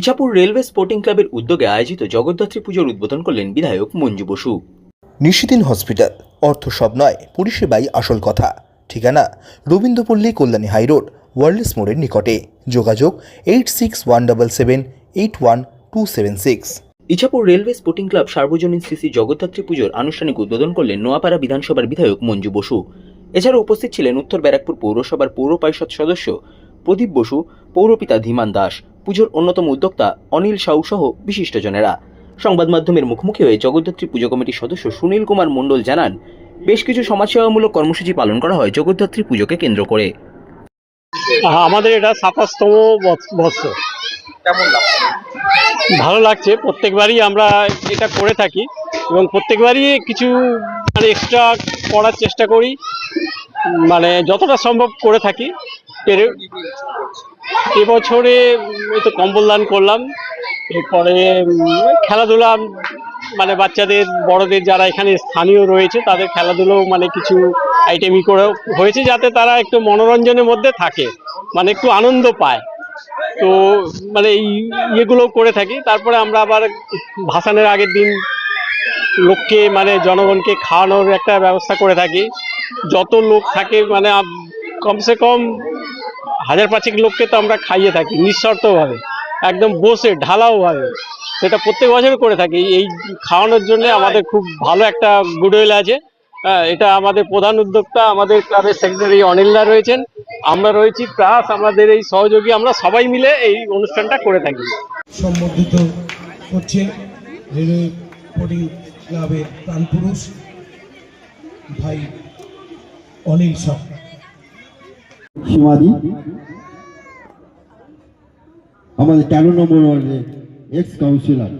Ichapur railway sporting ক্লাবের উদ্যোগে আয়োজিত জগদ্ধাত্রী পুজোর উদ্বোধন করলেন বিধায়ক মঞ্জু বসু। নিশিদিন হসপিটাল অর্থ সব নয় পরিষেবাই আসল কথা। ঠিকানা রবীন্দ্রপল্লী কল্যাণী হাইরোড ওয়ার্ল্ডস মোড়ের নিকটে। যোগাযোগ eight six one double seven eight one two seven six. Ichhapur railway sporting club সার্বজনীন শ্রী শ্রী জগদ্ধাত্রী পুজোর আনুষ্ঠানিক উদ্বোধন করলেন নোয়াপাড়া বিধানসভার বিধায়ক মঞ্জু বসু। এছাড়া উপস্থিত ছিলেন উত্তর ব্যারাকপুর পৌরসভার পৌর পরিষদ সদস্য প্রদীপ বসু পৌরপিতা ধীমান দাস। পুজোর অন্যতম উদ্যোক্তা অনিল সাউ সহ বিশিষ্টজনেরা। সংবাদ মাধ্যমের মুখোমুখি হয়ে জগদ্ধাত্রী পুজো কমিটির সদস্য সুনীল কুমার মণ্ডল জানান বেশ কিছু সমাজসেবামূলক কর্মসূচি পালন করা হয় জগদ্ধাত্রী পুজোকে কেন্দ্র করে। হ্যাঁ, আমাদের এটা সাতাশতম বৎস- বৎসর। ভালো লাগছে প্রত্যেকবারই আমরা এটা করে থাকি এবং প্রত্যেকবারই কিছু মানে এক্সট্রা করার চেষ্টা করি। মানে যতটা সম্ভব করে থাকি এবছরে তো কম্বল দান করলাম। এরপরে খেলাধুলা মানে বাচ্চাদের, বড়দের যারা এখানে স্থানীয় রয়েছে, তাদের খেলাধুলো মানে কিছু আইটেমই করে হয়েছে, যাতে তারা একটু মনোরঞ্জনের মধ্যে থাকে মানে একটু আনন্দ পায়। তো মানে এই ইয়েগুলো করে থাকি। তারপরে আমরা আবার ভাসানের আগের দিন লোককে মানে জনগণকে খাওয়ানোর একটা ব্যবস্থা করে থাকি। যত লোক থাকে মানে কমসে কম হাজার পাঁচেক লোককে তো আমরা খাইয়ে থাকি নিঃশর্তভাবে একদম বসে ঢালাওভাবে। সেটা প্রত্যেক বছর করে থাকি। এই খাওয়ানোর জন্য আমাদের খুব ভালো একটা গুডউইল আছে। হ্যাঁ, এটা আমাদের প্রধান উদ্যোক্তা আমাদের ক্লাবের সেক্রেটারি অনিলদা রয়েছেন। আমরা রয়েছি প্লাস আমাদের এই সহযোগী আমরা সবাই মিলে এই অনুষ্ঠানটা করে থাকি। সম্বর্ধিত স্পোর্টিং ক্লাবের প্রাণপুরুষ ভাই অনিল সরকার সীমাদি আমাদের তেরো নম্বর ওয়ার্ডের এক্স কাউন্সিলর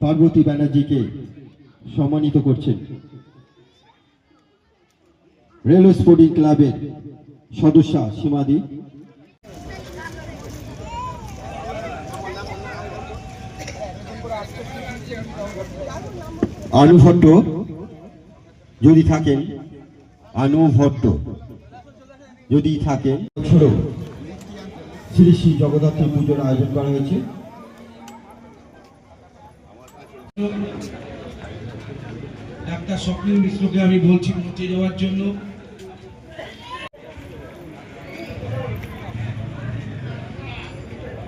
পার্বতী ব্যানার্জিকে সম্মানিত করছেন। রেলওয়ে স্পোর্টিং ক্লাবের সদস্যা সীমাদি। আনু ভট্ট যদি থাকেন আনু ভট্ট যদি থাকে। বছরও শ্রী শ্রী জগদ্ধাত্রী পুজোর আয়োজন করা হয়েছে। ডাক্তার স্বপ্নিল মিশ্রকে আমি বলছি পৌঁছে যাওয়ার জন্য।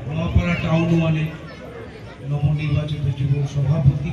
নোয়াপাড়া টাউন ওয়ানে নবনির্বাচিত যুব সভাপতি